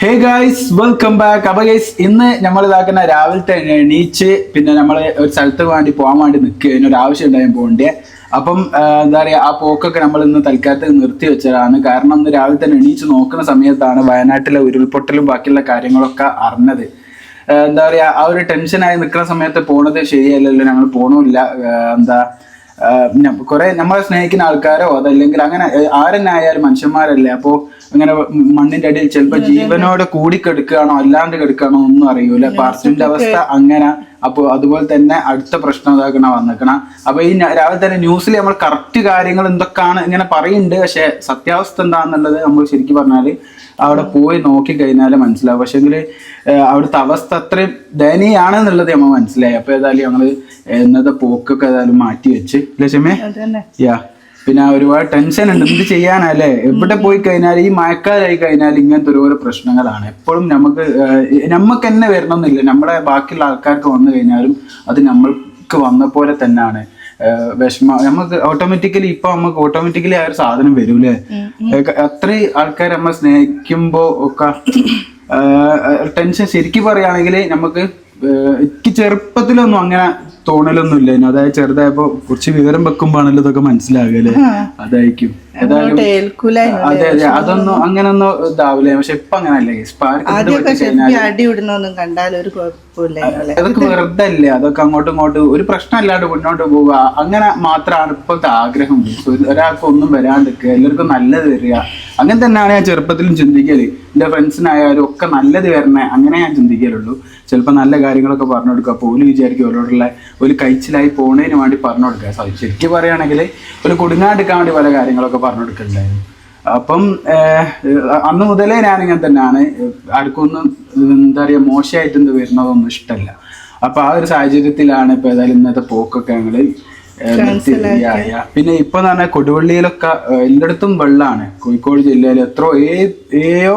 ഹേ guys welcome back അപ്പൊ guys ഇന്ന് നമ്മൾ ഇതാക്കുന്ന രാവിലത്തെ എണീച്ച് പിന്നെ നമ്മൾ ഒരു സ്ഥലത്ത് വേണ്ടി പോകാൻ വേണ്ടി നിൽക്കുക അതിനൊരു ആവശ്യം ഉണ്ടായാൽ പോകണ്ടേ. അപ്പം എന്താ പറയുക ആ പോക്കൊക്കെ നമ്മൾ ഇന്ന് തൽക്കാലത്ത് നിർത്തി വെച്ചതാണ്. കാരണം ഇന്ന് രാവിലെ തന്നെ എണീച്ച് നോക്കുന്ന സമയത്താണ് വയനാട്ടിലെ ഉരുൾപൊട്ടലും ബാക്കിയുള്ള കാര്യങ്ങളൊക്കെ അറിഞ്ഞത്. എന്താ പറയുക ആ ഒരു ടെൻഷനായി നിൽക്കുന്ന സമയത്ത് പോണത് ശരിയല്ലല്ലോ. ഞങ്ങൾ പോണില്ല. എന്താ കുറെ നമ്മളെ സ്നേഹിക്കുന്ന ആൾക്കാരോ അതല്ലെങ്കിൽ അങ്ങനെ ആരെന്നെ ആയാലും മനുഷ്യന്മാരല്ലേ. അപ്പോ ഇങ്ങനെ മണ്ണിന്റെ അടിയിൽ ചിലപ്പോ ജീവനോട് കൂടി കെടുക്കുകയാണോ അല്ലാണ്ട് കെടുക്കുകയാണോ ഒന്നും അറിയൂല. അപ്പൊ അർജുന്റെ അവസ്ഥ അങ്ങനെ. അപ്പൊ അതുപോലെ തന്നെ അടുത്ത പ്രശ്നം ഇതാക്കണ വന്നിക്കണ. അപ്പൊ ഈ രാവിലെ തന്നെ ന്യൂസിൽ നമ്മൾ കറക്റ്റ് കാര്യങ്ങൾ എന്തൊക്കെയാണ് ഇങ്ങനെ പറയുന്നുണ്ട്. പക്ഷെ സത്യാവസ്ഥ എന്താണെന്നുള്ളത് നമ്മൾ ശരിക്കും പറഞ്ഞാൽ അവിടെ പോയി നോക്കി കഴിഞ്ഞാൽ മനസ്സിലാവും. പക്ഷെങ്കിൽ അവിടുത്തെ അവസ്ഥ അത്രയും ദയനീയാണ് എന്നുള്ളത് നമ്മൾ മനസ്സിലായി. അപ്പൊ ഏതായാലും ഞങ്ങൾ ഇന്നത്തെ പോക്കൊക്കെ ഏതായാലും മാറ്റി വെച്ച് ലക്ഷ്മേ അതന്നെ. യാ പിന്നെ ഒരുപാട് ടെൻഷൻ ഉണ്ട്. എന്ത് ചെയ്യാനല്ലേ? എവിടെ പോയി കഴിഞ്ഞാൽ ഈ മഴക്കാലായി കഴിഞ്ഞാൽ ഇങ്ങനത്തെ ഒരുപാട് പ്രശ്നങ്ങളാണ്. എപ്പോഴും നമുക്ക് നമുക്ക് തന്നെ വരണമെന്നില്ല. നമ്മളെ ബാക്കിയുള്ള ആൾക്കാർക്ക് വന്നു കഴിഞ്ഞാലും അത് നമ്മൾക്ക് വന്ന പോലെ തന്നെയാണ്. വിഷമ. നമുക്ക് ഓട്ടോമാറ്റിക്കലി ഇപ്പൊ നമുക്ക് ഓട്ടോമാറ്റിക്കലി ആ ഒരു സാധനം വരൂലേ അത്രയും ആൾക്കാർ നമ്മളെ സ്നേഹിക്കുമ്പോ ഒക്കെ ടെൻഷൻ ശരിക്കും പറയുകയാണെങ്കിൽ നമുക്ക് എനിക്ക് ചെറുപ്പത്തിലൊന്നും അങ്ങനെ തോന്നലൊന്നും ഇല്ല അതായത് ചെറുതായപ്പോ കുറച്ച് വിവരം വെക്കുമ്പോഴാണല്ലോ ഇതൊക്കെ മനസ്സിലാകല്ലേ അതായിരിക്കും. അതെ അതെ. അതൊന്നും അങ്ങനൊന്നും ഇതാവില്ല പക്ഷെ ഇപ്പൊ അങ്ങനല്ലേ. അടിയിടുന്നൊന്നും കണ്ടാൽ ഒരു കുഴപ്പമില്ല. അതൊക്കെ വെറുതെ അല്ലേ അതൊക്കെ അങ്ങോട്ടും ഇങ്ങോട്ടും ഒരു പ്രശ്നമില്ലാണ്ട് മുന്നോട്ട് പോവുക. അങ്ങനെ മാത്രമാണ് ഇപ്പോഴത്തെ ആഗ്രഹം. ഒരു- ഒരാൾക്ക് ഒന്നും വരാണ്ടിരിക്കുക. എല്ലാവർക്കും നല്ലത് വരിക. അങ്ങനെ തന്നെയാണ് ഞാൻ ചെറുപ്പത്തിലും ചിന്തിക്കൽ. എന്റെ ഫ്രണ്ട്സിനായാലും ഒക്കെ നല്ലത് വരണേ. അങ്ങനെ ഞാൻ ചിന്തിക്കലുള്ളൂ. ചിലപ്പോൾ നല്ല കാര്യങ്ങളൊക്കെ പറഞ്ഞു കൊടുക്കുക. പോലും വിചാരിക്കും അവരോടുള്ള ഒരു കഴിച്ചിലായി പോണതിന് വേണ്ടി പറഞ്ഞു കൊടുക്കുക. ശരിക്കും പറയുകയാണെങ്കിൽ ഒരു കുടുങ്ങാണ്ടിരിക്കാൻ വേണ്ടി പല കാര്യങ്ങളൊക്കെ പറഞ്ഞു കൊടുക്കണ്ടായിരുന്നു അപ്പം അന്ന് മുതലേ ഞാൻ ഇങ്ങനെ തന്നെയാണ്. ആർക്കൊന്നും എന്താ പറയുക മോശമായിട്ട് എന്ത് വരുന്നതൊന്നും ഇഷ്ടമല്ല. അപ്പൊ ആ ഒരു സാഹചര്യത്തിലാണ് ഇപ്പൊ ഏതായാലും ഇന്നത്തെ പോക്കൊക്കെ ഞങ്ങൾ. പിന്നെ ഇപ്പൊ തന്നെ കൊടുവള്ളിയിലൊക്കെ എല്ലായിടത്തും വെള്ളമാണ് കോഴിക്കോട് ജില്ലയിൽ എത്രയോ ഏ- ഏയോ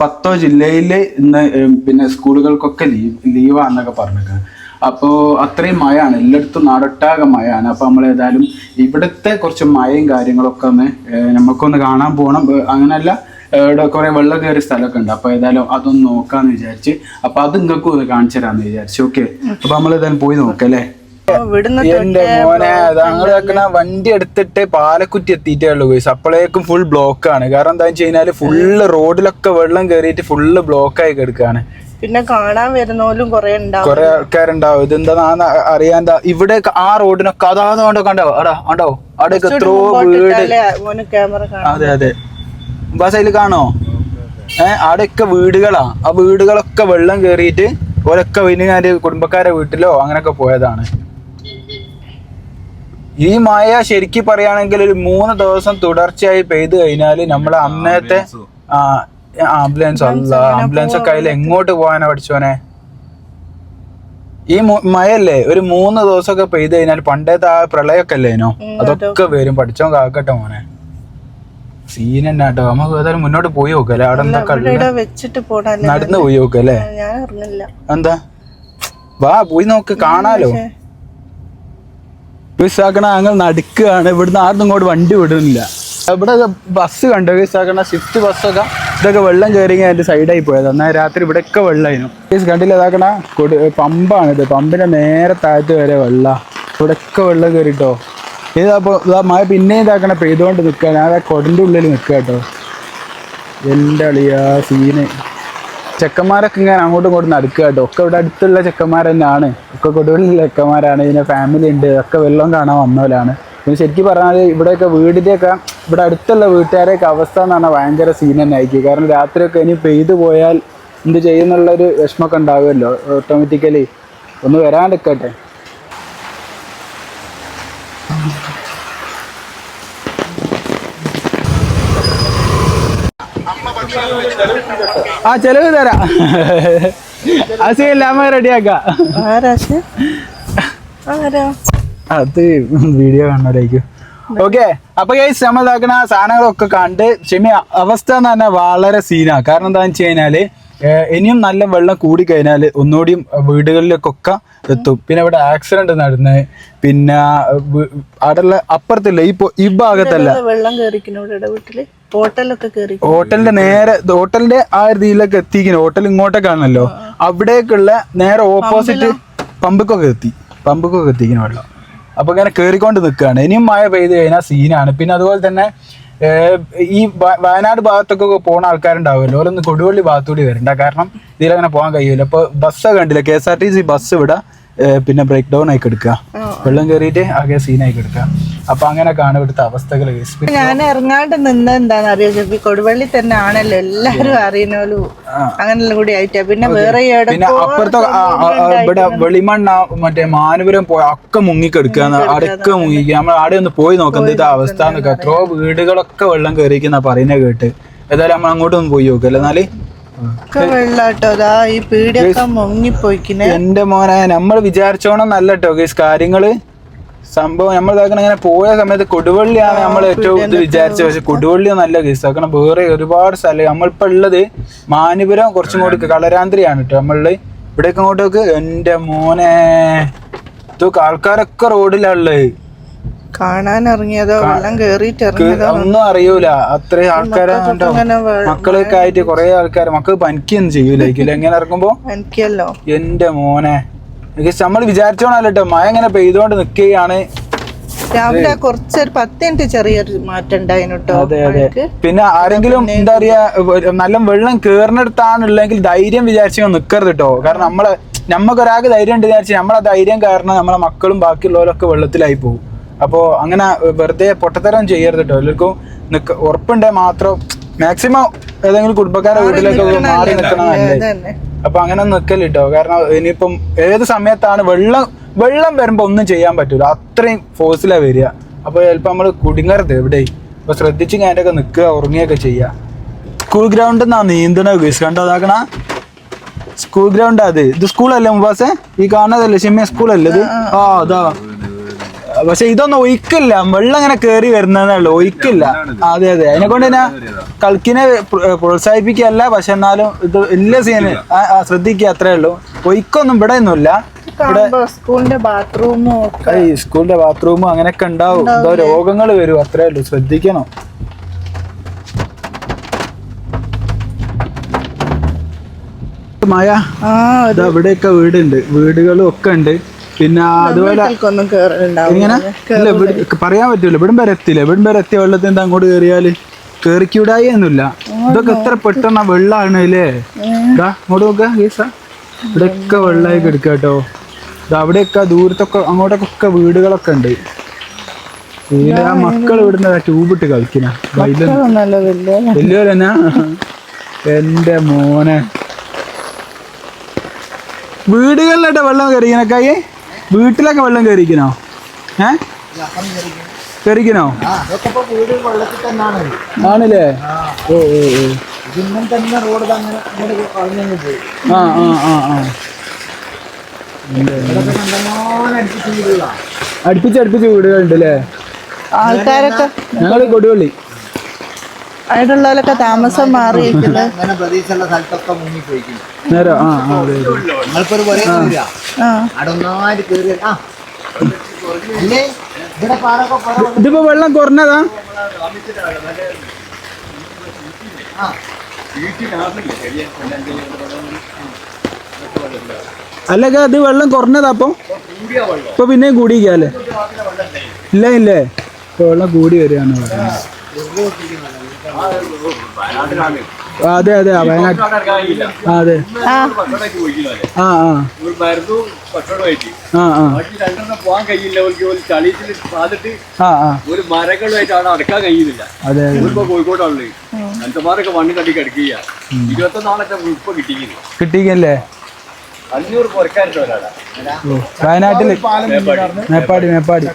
പത്തോ ജില്ലയിൽ ഇന്ന് പിന്നെ സ്കൂളുകൾക്കൊക്കെ ലീവ് ലീവാന്നൊക്കെ പറഞ്ഞേക്കാണ് അപ്പോൾ അത്രയും മഴയാണ്. എല്ലായിടത്തും നാടൊട്ടാകെ മഴയാണ്. അപ്പോൾ നമ്മൾ ഏതായാലും ഇവിടുത്തെ കുറച്ച് മഴയും കാര്യങ്ങളൊക്കെ ഒന്ന് നമുക്കൊന്ന് കാണാൻ പോകണം അങ്ങനെയല്ല ഇവിടെ കുറേ വെള്ളം കയറിയ സ്ഥലമൊക്കെ ഉണ്ട്. അപ്പോൾ ഏതായാലും അതൊന്ന് നോക്കാമെന്ന് വിചാരിച്ച് അപ്പോൾ അത് നിങ്ങൾക്കും ഒന്ന് കാണിച്ചു തരാമെന്ന് വിചാരിച്ചു ഓക്കെ? അപ്പോൾ നമ്മൾ ഏതായാലും പോയി നോക്കല്ലേ അല്ലേ? എന്റെ മോനെ ഞങ്ങൾ വെക്കണ വണ്ടി എടുത്തിട്ട് പാലക്കുറ്റി എത്തിയിട്ടേ ഉള്ളൂ ഗൈസ് അപ്പോഴേക്കും ഫുൾ ബ്ലോക്ക് ആണ്. കാരണം എന്താ വെച്ച് കഴിഞ്ഞാൽ ഫുള്ള് റോഡിലൊക്കെ വെള്ളം കയറിയിട്ട് ഫുള്ള് ബ്ലോക്ക് ആയി കിടക്കാണ്. പിന്നെ കാണാൻ വരുന്നോലും കൊറേ ഉണ്ടാവും. കുറെ ആൾക്കാരുണ്ടാവും. ഇതെന്താന്ന് അറിയാൻ ഇവിടെ ആ റോഡിനൊക്കെ അതാത് കണ്ടോ? കണ്ടോ? അടാ കണ്ടോ? അവിടെയൊക്കെ എത്രയോ വീട് ഇട്ടാലേ ക്യാമറ കാണാം അതെ അതെ. ബസ് അതിൽ കാണോ? ഏർ അവിടെയൊക്കെ വീടുകളാ. ആ വീടുകളൊക്കെ വെള്ളം കയറിയിട്ട് ഓരൊക്കെ വലിയ കുടുംബക്കാരെ വീട്ടിലോ അങ്ങനെയൊക്കെ പോയതാണ്. ഈ മഴ ശരിക്കും പറയുകയാണെങ്കിൽ ഒരു മൂന്ന് ദിവസം തുടർച്ചയായി പെയ്തു കഴിഞ്ഞാൽ നമ്മളെ അന്നത്തെ ആ ആംബുലൻസ് അല്ല ആംബുലൻസ് ഒക്കെ അതിൽ എങ്ങോട്ട് പോകാനാ പഠിച്ചോനെ? ഈ മഴയല്ലേ ഒരു മൂന്ന് ദിവസമൊക്കെ പെയ്ത് കഴിഞ്ഞാൽ പണ്ടത്തെ ആ പ്രളയമൊക്കെ അല്ലേനോ അതൊക്കെ വരും. പഠിച്ചോ കാക്കട്ടെ മോനെ. സീൻ തന്നെ കേട്ടോ. നമുക്ക് ഏതായാലും മുന്നോട്ട് പോയി നോക്കല്ലേ അവിടെ ഇവിടെ വെച്ചിട്ട് നടന്ന് പോയി നോക്കല്ലേ എന്താ? വാ പോയി നോക്ക്. കാണാലോ? വിസാക്കണ ഞങ്ങൾ നടക്കുകയാണ് ഇവിടുന്ന് ആർന്നും ഇങ്ങോട്ട് വണ്ടി വിടുന്നില്ല. ഇവിടെ ബസ് കണ്ടോ? വിസാക്കണ സ്വിഫ്റ്റ് ബസ്സൊക്കെ ഇതൊക്കെ വെള്ളം കയറി അതിന്റെ സൈഡായി പോയത്. എന്നാൽ രാത്രി ഇവിടെയൊക്കെ വെള്ളമായിരുന്നു പ്ലീസ് കണ്ടില്ല ഇതാക്കണ പമ്പാണ് ഇത് പമ്പിന്റെ നേരെ താഴത്ത് വരെ വെള്ള. ഇവിടെയൊക്കെ വെള്ളം കയറിട്ടോ ഇതപ്പോ ഇതാ മഴ പിന്നെയും ഇതാക്കണ പെയ്തുകൊണ്ട് നിൽക്കുക ഞാൻ ആ കൊടിന്റെ ഉള്ളിൽ നിൽക്കുക കേട്ടോ. എന്റെ അളിയാ സീന്. ചെക്കന്മാരൊക്കെ ഇങ്ങനെ അങ്ങോട്ടും ഇങ്ങോട്ടും നടക്കുക കേട്ടോ. ഒക്കെ ഇവിടെ അടുത്തുള്ള ചെക്കന്മാർ തന്നെയാണ്. ഒക്കെ കൊടുവിലുള്ള ചെക്കന്മാരാണ്. ഇതിന്റെ ഫാമിലി ഉണ്ട്. ഒക്കെ വെള്ളം കാണാൻ വന്നവരാണ്. പിന്നെ ശരിക്കും പറഞ്ഞാൽ ഇവിടെയൊക്കെ വീടിന്റെയൊക്കെ ഇവിടെ അടുത്തുള്ള വീട്ടുകാരെയൊക്കെ അവസ്ഥ എന്ന് പറഞ്ഞാൽ ഭയങ്കര സീൻ തന്നെ ആയിരിക്കും. കാരണം രാത്രിയൊക്കെ ഇനി പെയ്തു പോയാൽ എന്ത് ചെയ്യുന്നുള്ളൊരു വിഷമമൊക്കെ ഉണ്ടാവുമല്ലോ ഓട്ടോമാറ്റിക്കലി ഒന്ന് വരാണ്ടിരിക്കട്ടെ ആ ചെലവ് തരാം. അസില്ല അമ്മ റെഡിയാക്കാം ആരാശ് ആരാ? അത് വീഡിയോ കാണുന്നവരായിരിക്കും. ഓക്കെ അപ്പൊ ഗൈസ് നമ്മൾ ഇതാക്കണ സാധനങ്ങളൊക്കെ കണ്ട് ക്ഷമി അവസ്ഥ എന്ന് പറഞ്ഞാൽ വളരെ സീനാ കാരണം എന്താന്ന് വെച്ച് കഴിഞ്ഞാൽ ഇനിയും നല്ല വെള്ളം കൂടി കഴിഞ്ഞാൽ ഒന്നുകൂടിയും വീടുകളിലേക്കൊക്കെ എത്തും. പിന്നെ ഇവിടെ ആക്സിഡന്റ് നടന്ന് പിന്നെ അവിടെ അവിടെയുള്ള അപ്പുറത്തില്ല ഈ ഈ ഭാഗത്തല്ല. വെള്ളം വീട്ടിൽ. ഹോട്ടലൊക്കെ കയറി ഹോട്ടലിന്റെ നേരെ ഹോട്ടലിന്റെ ആ രീതിയിലൊക്കെ എത്തിക്കുന്നു ഹോട്ടൽ ഇങ്ങോട്ടേക്കാണല്ലോ അവിടേക്കുള്ള നേരെ ഓപ്പോസിറ്റ് പമ്പിക്കൊക്കെ എത്തി. പമ്പിക്കൊക്കെ എത്തിക്കുന്നു വെള്ളം. അപ്പൊ ഇങ്ങനെ കേറിക്കൊണ്ട് നിൽക്കുകയാണ്. ഇനിയും മഴ പെയ്ത് കഴിഞ്ഞാൽ സീനാണ്. പിന്നെ അതുപോലെ തന്നെ ഈ വയനാട് ഭാഗത്തൊക്കെ പോണ ആൾക്കാരുണ്ടാവുമല്ലോ. ഓരോന്ന് കൊടുവള്ളി ഭാഗത്തൂടി വരണ്ട. കാരണം ഇതിലങ്ങനെ പോകാൻ കഴിയില്ല അപ്പൊ ബസ്സൊക്കെ ഉണ്ടല്ലോ K S R T C bus ഇവിടെ പിന്നെ ബ്രേക്ക് ഡൗൺ ആയി എടുക്കുക വെള്ളം കയറിയിട്ട് ആകെ സീനായി എടുക്കുക അപ്പൊ അങ്ങനെ കാണും ഇവിടുത്തെ അവസ്ഥകൾ ഞാൻ ഇറങ്ങാണ്ട് നിന്ന് എന്താന്ന് അറിയാം ചെപ്പി കൊടുവള്ളി തന്നെ ആണല്ലോ എല്ലാരും അറിയണോലു അങ്ങനെല്ലാം കൂടി ആയിട്ടാ. പിന്നെ വേറെ പിന്നെ അപ്പുറത്തെ ഇവിടെ വെളിമണ്ണ മറ്റേ മാനപുരം പോയ ഒക്കെ മുങ്ങിക്കെടുക്കുക അടക്ക മുങ്ങിക്കുക നമ്മൾ ആടെ ഒന്ന് പോയി നോക്കുന്ന ഇത് അവസ്ഥ എന്നൊക്കെ. എത്രയോ വീടുകളൊക്കെ വെള്ളം കയറിക്കുന്ന പറയുന്ന കേട്ട്. ഏതായാലും നമ്മൾ അങ്ങോട്ടൊന്നും പോയി വെള്ളാട്ടോ അതാ ഈ പീടിയൊക്കെ മുങ്ങിപ്പോയിക്കിനെ. എന്റെ മോനെ നമ്മൾ വിചാരിച്ചോണം നല്ല കേട്ടോ ഗൈസ് കാര്യങ്ങൾ സംഭവം നമ്മൾ ഇതാക്കണ ഇങ്ങനെ പോയ സമയത്ത് കൊടുവള്ളിയാണ് നമ്മൾ ഏറ്റവും ഇത് വിചാരിച്ചത്. പക്ഷെ കൊടുവള്ളി നല്ല കേസ് ആക്കണം വേറെ ഒരുപാട് സ്ഥലം. നമ്മളിപ്പോ ഉള്ളത് മാനിപുരം കുറച്ചും കൂടി കളരാന്തിരിയാണ് കേട്ടോ നമ്മളിൽ. ഇവിടേക്ക് അങ്ങോട്ടേക്ക് എന്റെ മോനെ. ഇതൊക്കെ ആൾക്കാരൊക്കെ റോഡിലുള്ളത് കാണാൻ ഇറങ്ങിയതോ വെള്ളം കേറിയിട്ട് ഇറങ്ങിയതോ ഒന്നും അറിയൂല. അത്രയും ആൾക്കാരെ മക്കളൊക്കെ ആയിട്ട് കൊറേ ആൾക്കാർ മക്കൾ പനിക്കൊന്നും ചെയ്യൂലായിരിക്കും എങ്ങനെ ഇറങ്ങുമ്പോ? പനിക്കല്ലോ. എന്റെ മോനെ. നമ്മൾ വിചാരിച്ചോണല്ലോ കേട്ടോ മഴ ഇങ്ങനെ പെയ്തോണ്ട് നിക്കുകയാണ്. രാവിലെ കുറച്ചൊരു പത്ത് മിനിറ്റ് ചെറിയൊരു മാറ്റം ഉണ്ടായിരുന്നു പിന്നെ ആരെങ്കിലും എന്താ പറയാ നല്ല വെള്ളം കേറിനടുത്താണുള്ളെങ്കിൽ ധൈര്യം വിചാരിച്ച് നിക്കരുത് കേട്ടോ കാരണം നമ്മൾ നമ്മക്ക് ഒരാൾക്ക് ധൈര്യം ഉണ്ട് വിചാരിച്ച് നമ്മളെ ധൈര്യം കാരണം നമ്മളെ മക്കളും ബാക്കിയുള്ളവരൊക്കെ വെള്ളത്തിലായി പോകും അപ്പോ അങ്ങനെ വെറുതെ പൊട്ടത്തരം ചെയ്യരുത് കേട്ടോ എല്ലാവർക്കും നിക്ക ഉറപ്പുണ്ടെ മാത്രം മാക്സിമം ഏതെങ്കിലും കുടുംബക്കാരെ വീട്ടിലേക്ക് മാറി നിൽക്കണം നല്ലത്. അതന്നെ അപ്പൊ അങ്ങനെ നിക്കൽ കേട്ടോ കാരണം ഇനിയിപ്പം ഏത് സമയത്താണ് വെള്ളം വെള്ളം വരുമ്പോ ഒന്നും ചെയ്യാൻ പറ്റൂല. അത്രയും ഫോഴ്സിലാ വരിക. അപ്പൊ ചിലപ്പോ നമ്മൾ കുടുങ്ങരുത് എവിടെ അപ്പൊ ശ്രദ്ധിച്ച് ഞാനൊക്കെ നിക്കുക ഉറങ്ങിയൊക്കെ ചെയ്യാ സ്കൂൾ ഗ്രൗണ്ട് എന്നാ നീന്തണ ഗീസ് കണ്ടോ? അതാക്കണ സ്കൂൾ ഗ്രൗണ്ട് അത്. ഇത് സ്കൂളല്ലേ മുമ്പാസേ ഈ കാണുന്നതല്ലേ? ഷിമ്മിയ സ്കൂളല്ലേ ഇത്? ആ അതാ. പക്ഷെ ഇതൊന്നും ഒഴിക്കില്ല വെള്ളം ഇങ്ങനെ കയറി വരുന്നതല്ല ഒഴിക്കില്ല അതെ അതെ. അതിനെ കൊണ്ട് തന്നെ കളിക്കിനെ പ്ര- പ്രോത്സാഹിപ്പിക്കല്ല പക്ഷെ എന്നാലും ഇത് എല്ലാ സീന് ശ്രദ്ധിക്കുക അത്രേ ഉള്ളൂ. ഒഴിക്കൊന്നും ഇവിടെ ഒന്നുമില്ല സ്കൂളിന്റെ ബാത്റൂമും സ്കൂളിന്റെ ബാത്റൂമും അങ്ങനെയൊക്കെ ഉണ്ടാവും. എന്തോ രോഗങ്ങൾ വരും. അത്രേ ഉള്ളൂ. ശ്രദ്ധിക്കണം. മായ ആ ഇതാ ഇവിടെയൊക്കെ വീടുണ്ട്. വീടുകളും ഒക്കെ ഉണ്ട്. പിന്നെ അതുപോലെ ഇങ്ങനെ ഇല്ല പറയാൻ പറ്റൂല. ഇവിടം വരെ എത്തില്ല ഇവിടം വരെ എത്തിയ വെള്ളത്തിൽ എന്താ അങ്ങോട്ട് കയറിയാൽ കേറിക്കൂടായി ഒന്നുമില്ല ഇതൊക്കെ എത്ര പെട്ടെന്ന വെള്ളമാണ് അല്ലേ? ഇതാ അങ്ങോട്ട് നോക്കുക ഗീസ. ഇവിടെയൊക്കെ വെള്ളമായി കിടക്കുക കേട്ടോ. ഇതാ അവിടെയൊക്കെ ദൂരത്തൊക്കെ അങ്ങോട്ടൊക്കെ വീടുകളൊക്കെ ഉണ്ട്. ആ മക്കൾ ഇവിടുന്ന് ട്യൂബിട്ട് കളിക്കുന്ന. വലിയ എന്റെ മോനെ. വീടുകളിലായിട്ട് വെള്ളം കയറിക്കണക്കായി വീട്ടിലൊക്കെ വെള്ളം കയറിക്കണോ ഏ? കയറിക്കണോ ആണല്ലേ? ഓ ഓ ഓ. ആ ആ ആ ആ. അടുപ്പിച്ച് അടുപ്പിച്ച് വീടുകളുണ്ട് അല്ലേ? ആൾക്കാരൊക്കെ ഞങ്ങൾ കൊടുവള്ളി. അതിലുള്ളവരൊക്കെ താമസം മാറിയിരിക്കുന്നത് പുറ ഇതിപ്പോ വെള്ളം കുറഞ്ഞതാ? അല്ലക്ക അത് വെള്ളം കുറഞ്ഞതാ അപ്പൊ? ഇപ്പൊ പിന്നെയും കൂടിയിരിക്കല്ലേ ഇല്ല ഇല്ലേ. ഇപ്പൊ വെള്ളം കൂടി വരികയാണ് പറയുന്നത്. അതെ അതെ ആ, വയനാട്. അതെ. ആ. ആ ആ. ആ പോകാൻ കഴിയില്ല ഒരു ചളിയിൽ പാതിട്ട് ആ ആ. ഒരു മരങ്ങളുമായിട്ട് അവിടെ അടക്കാൻ കഴിയുന്നില്ല അതെ ഇപ്പൊ കോഴിക്കോടാണുള്ളത് അഞ്ചമാരൊക്കെ മണ്ണ് തട്ടി കിടക്കുക ഇരുപത്തൊന്നാളൊക്കെ ഇപ്പൊ കിട്ടിക്കുന്നു കിട്ടിക്കല്ലേ അഞ്ഞൂറ് ഒരാളെ ഓ വയനാട്ടിൽ മേപ്പാടി മേപ്പാടി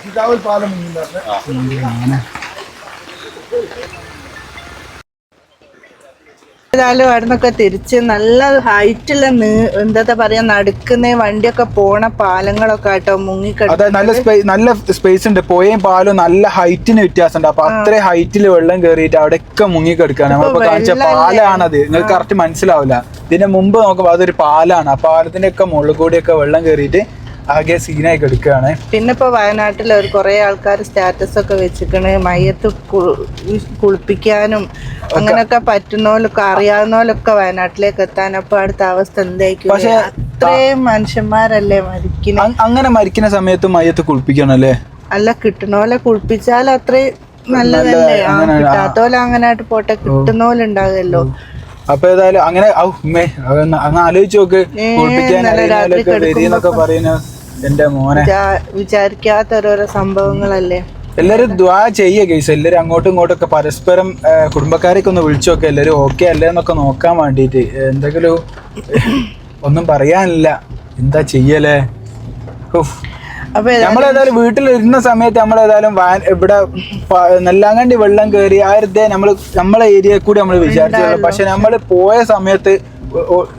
ഏതായാലും അവിടുന്നൊക്കെ തിരിച്ച് നല്ല ഹൈറ്റുള്ള എന്താ പറയാ നടക്കുന്ന വണ്ടിയൊക്കെ പോണ പാലങ്ങളൊക്കെ ആട്ടോ മുങ്ങിക്കിട നല്ല സ്പേസ് നല്ല സ്പേസ് ഉണ്ട്. പോയും പാലും നല്ല ഹൈറ്റിന് വ്യത്യാസമുണ്ട്. അപ്പൊ അത്രയും ഹൈറ്റിൽ വെള്ളം കയറിയിട്ട് അവിടെയൊക്കെ മുങ്ങി കിടക്കുകയാണ് നമ്മളിപ്പോ കാണിച്ച പാലാണത്. നിങ്ങൾക്ക് കറക്റ്റ് മനസ്സിലാവില്ല. ഇതിന്റെ മുമ്പ് നോക്കുമ്പോൾ അതൊരു പാലാണ്. ആ പാലത്തിന്റെ ഒക്കെ മുകളിൽ കൂടിയൊക്കെ വെള്ളം കയറിയിട്ട് ആകെ സീനായി കിടക്കുകയാണ്. പിന്നെ ഇപ്പൊ വയനാട്ടിൽ ഒരു കുറെ ആൾക്കാർ സ്റ്റാറ്റസ് ഒക്കെ വെച്ചിക്കണ്. മയ്യത്ത് കുളിപ്പിക്കാനും അങ്ങനെയൊക്കെ പറ്റുന്നോലൊക്കെ അറിയാവുന്നോലൊക്കെ വയനാട്ടിലേക്ക് എത്താൻ. അപ്പൊ അടുത്ത അവസ്ഥ എന്തായിരിക്കും? പക്ഷേ, അത്രയും മനുഷ്യന്മാരല്ലേ മരിക്കുന്നത് അങ്ങനെ മരിക്കുന്ന സമയത്ത് മയ്യത്ത് കുളിപ്പിക്കണം അല്ലേ അല്ല കിട്ടണോലെ കുളിപ്പിച്ചാൽ അത്രയും നല്ലതല്ലേ കിട്ടാത്തോലെ പോട്ടെ കിട്ടുന്നോലുണ്ടാകല്ലോ. അപ്പൊ ഏതായാലും അങ്ങനെ അങ്ങ് ആലോചിച്ച് നോക്ക്. കുളിപ്പിക്കാൻ വരിന്നൊക്കെ പറയുന്ന എന്റെ മോനെ. വിചാ- വിചാരിക്കാത്ത ഓരോരോ സംഭവങ്ങളല്ലേ? എല്ലാരും ദ്വാ ചെയ്യുക ഗൈസ് എല്ലാരും അങ്ങോട്ടും ഇങ്ങോട്ടും ഒക്കെ പരസ്പരം കുടുംബക്കാരൊക്കെ ഒന്ന് വിളിച്ചു നോക്കുക എല്ലാരും ഓക്കെ അല്ലേന്നൊക്കെ നോക്കാൻ വേണ്ടിട്ട്. എന്തെങ്കിലും ഒന്നും പറയാനില്ല. എന്താ ചെയ്യലേ? നമ്മളേതായാലും വീട്ടിലിരുന്ന സമയത്ത് നമ്മളേതായാലും വാൻ- ഇവിടെ നെല്ലാങ്കണ്ടി വെള്ളം കയറി ആ ഒരു നമ്മൾ നമ്മൾ നമ്മളെ ഏരിയയിൽ കൂടി നമ്മൾ വിചാരിച്ചു പക്ഷെ നമ്മൾ പോയ സമയത്ത്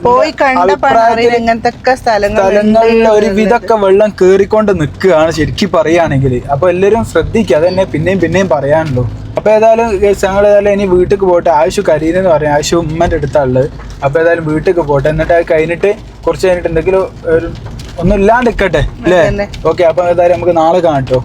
പോയി കണ്ട അഭിപ്രായത്തിൽ ഇങ്ങനത്തെ സ്ഥലങ്ങൾ സ്ഥലങ്ങളിൽ ഒരു വിധമൊക്കെ വെള്ളം കേറിക്കൊണ്ട് നിൽക്കുകയാണ് ശരിക്കും പറയുകയാണെങ്കിൽ. അപ്പൊ എല്ലാവരും ശ്രദ്ധിക്കുക അതന്നെ പിന്നെയും പിന്നെയും പറയാനുള്ളൂ. അപ്പൊ ഏതായാലും ഞങ്ങൾ ഏതായാലും ഇനി വീട്ടിൽ പോട്ടെ ആവശ്യം കരീനെന്ന് പറയാം. ആവശ്യം ഉമ്മന്റെ അടുത്താൾ അപ്പൊ ഏതായാലും വീട്ടിൽ പോട്ടെ എന്നിട്ട് അത് കഴിഞ്ഞിട്ട് കുറച്ച് കഴിഞ്ഞിട്ട് എന്തെങ്കിലും ഒരു ഒന്നും ഇല്ലാണ്ട് നിൽക്കട്ടെ അല്ലേ. ഓക്കെ അപ്പൊ ഏതായാലും നമുക്ക് നാളെ കാണട്ടോ